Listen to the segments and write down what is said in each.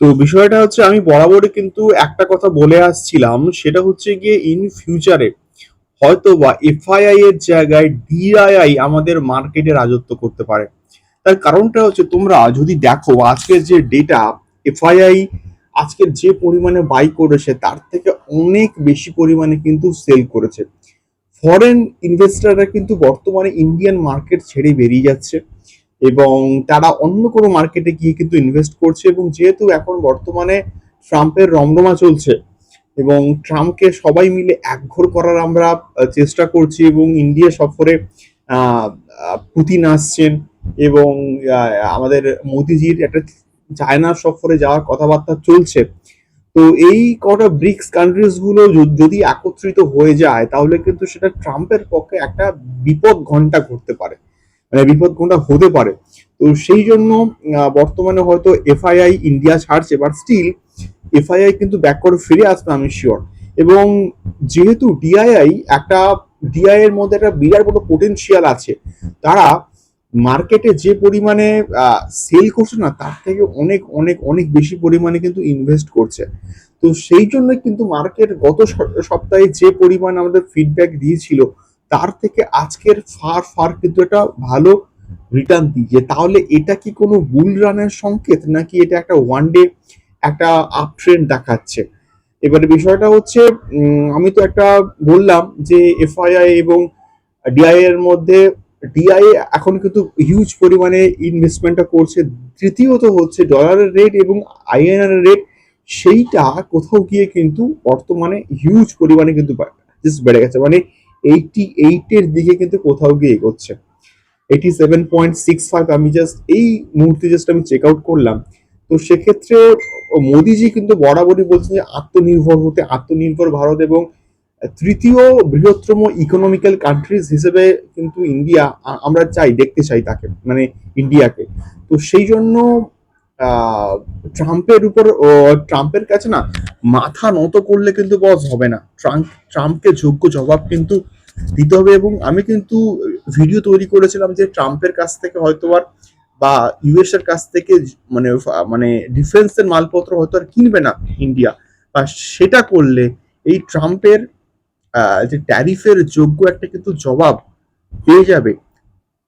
তো বিষয়টা হচ্ছে আমি বরাবরই কিন্তু একটা কথা বলে আসছিলাম, সেটা হচ্ছে গিয়ে ইন ফিউচারে হয়তো বা এফআইআই এর জায়গায় ডিআইআই আমাদের মার্কেটে রাজত্ব করতে পারে। তার কারণটা হচ্ছে তোমরা যদি দেখো আজকের যে ডেটা এফআইআই আজকের যে পরিমাণে বাই করেছে তার থেকে অনেক বেশি পরিমাণে কিন্তু সেল করেছে। ফরেন ইনভেস্টররা কিন্তু বর্তমানে ইন্ডিয়ান মার্কেট ছেড়ে বেরিয়ে যাচ্ছে। এবং তারা অন্য কোনো মার্কেটে গিয়ে কিন্তু ইনভেস্ট করছে এবং যেহেতু এখন বর্তমানে ট্রাম্পের রমরমা চলছে এবং ট্রাম্পকে সবাই মিলে একঘর করার আমরা চেষ্টা করছি এবং ইন্ডিয়া সফরে পুতিন আসছেন এবং আমাদের মোদিজির একটা চায়না সফরে যাওয়ার কথাবার্তা চলছে। তো এই কটা ব্রিক্স কান্ট্রিজগুলো যদি একত্রিত হয়ে যায় তাহলে কিন্তু সেটা ট্রাম্পের পক্ষে একটা বিপদ ঘণ্টা ঘটতে পারে। মানে বিপদ কোনটা হতে পারে। তো সেই জন্য বর্তমানে হয়তো এফআইআই ইন্ডিয়া ছাড়ছে বাট স্টিল এফআইআই কিন্তু ব্যাক করে ফিরে আসবে, আমি শিওর এবং যেহেতু ডিআইআই একটা ডিআই এর মধ্যে একটা বিরাট বড় পোটেনশিয়াল আছে, তারা মার্কেটে যে পরিমাণে সেল করছে না, তার থেকে অনেক অনেক অনেক বেশি পরিমাণে কিন্তু ইনভেস্ট করছে। তো সেই জন্য কিন্তু মার্কেট গত সপ্তাহে যে পরিমাণ আমাদের ফিডব্যাক দিয়েছিল তার থেকে আজকের ফার ফার কিন্তু একটা ভালো রিটার্ন দিয়েছে। তাহলে এটা কি কোনো বুল রানের সংকেত নাকি এটা একটা ওয়ান ডে একটা আপ ট্রেন্ড দেখাচ্ছে? এবারে বিষয়টা হচ্ছে আমি তো একটা বললাম যে এফআইআই এবং ডিআই এর মধ্যে ডিআই এখন কিন্তু হিউজ পরিমাণে ইনভেস্টমেন্টটা করছে। তৃতীয়ত হচ্ছে ডলারের রেট এবং আইএনআর রেট সেইটা কোথাও গিয়ে কিন্তু বর্তমানে হিউজ পরিমাণে কিন্তু বেড়ে গেছে। মানে এইটি এইটের দিকে কিন্তু কোথাও গিয়ে এগোচ্ছে। Eighty seven point six five আমি জাস্ট এই মুহূর্তে জাস্ট আমি চেক আউট করলাম। তো সেক্ষেত্রে মোদিজি কিন্তু বরাবরই বলছেন যে আত্মনির্ভর হতে, আত্মনির্ভর ভারত এবং তৃতীয় বৃহত্তম ইকোনমিক্যাল কান্ট্রিজ হিসেবে কিন্তু ইন্ডিয়া আমরা চাই, দেখতে চাই তাকে মানে ইন্ডিয়াকে। তো সেই জন্য ট্রাম্পের উপর ট্রাম্পের কাছে না, মাথা নত করলে কিন্তু বস হবে না। ট্রাম্প, ট্রাম্পকে যোগ্য জবাব কিন্তু দিতে হবে এবং আমি কিন্তু ভিডিও তৈরি করেছিলাম যে ট্রাম্পের কাছ থেকে হয়তো আর বা ইউএস এর কাছ থেকে মানে মানে ডিফেন্সের মালপত্র হয়তো আর কিনবে না ইন্ডিয়া বা সেটা করলে এই ট্রাম্পের যে ট্যারিফের যোগ্য একটা কিন্তু জবাব পেয়ে যাবে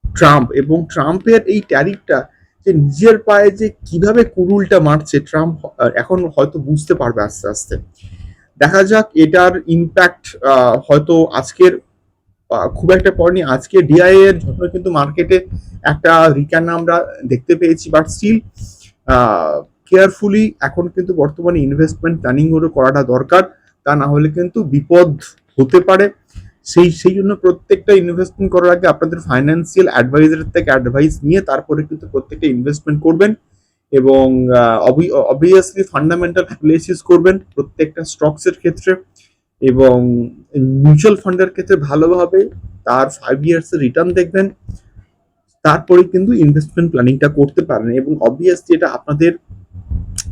ট্রাম্প। এবং ট্রাম্পের এই ট্যারিফটা যে নিজের পায়ে যে কীভাবে কুরুলটা মারছে ট্রাম্প এখন হয়তো বুঝতে পারবে আস্তে আস্তে। দেখা যাক এটার ইম্প্যাক্ট হয়তো আজকের খুব একটা পড়েনি। আজকে ডিআই এর জন্য কিন্তু মার্কেটে একটা রিটার্ন আমরা দেখতে পেয়েছি বাট স্টিল কেয়ারফুলি এখন কিন্তু বর্তমানে ইনভেস্টমেন্ট প্ল্যানিংগুলো করাটা দরকার। তা না হলে কিন্তু বিপদ হতে পারে। সেই সেই জন্য প্রত্যেকটা ইনভেস্টমেন্ট করার আগে আপনাদের ফাইন্যান্সিয়াল অ্যাডভাইজারের থেকে অ্যাডভাইস নিয়ে তারপরে কিন্তু প্রত্যেকটা ইনভেস্টমেন্ট করবেন এবং অবভিয়াসলি ফান্ডামেন্টাল অ্যানালিসিস করবেন প্রত্যেকটা স্টকসের ক্ষেত্রে। এবং মিউচুয়াল ফান্ডের ক্ষেত্রে ভালোভাবে তার ফাইভ ইয়ার্স রিটার্ন দেখবেন। তারপরে কিন্তু ইনভেস্টমেন্ট প্ল্যানিংটা করতে পারেন এবং অবভিয়াসলি এটা আপনাদের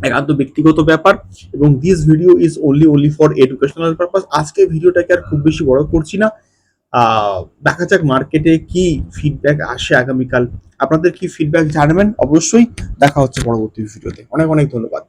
একান্ত ব্যক্তিগত ব্যাপার এবং this video is only only for educational purpose আজকে ভিডিওটাকে আর খুব বেশি বড় করছি না। দেখা যাক মার্কেটে কি ফিডব্যাক আসে আগামীকাল। আপনাদের কি ফিডব্যাক জানাবেন? অবশ্যই দেখা হচ্ছে পরবর্তী ভিডিওতে অনেক অনেক ধন্যবাদ।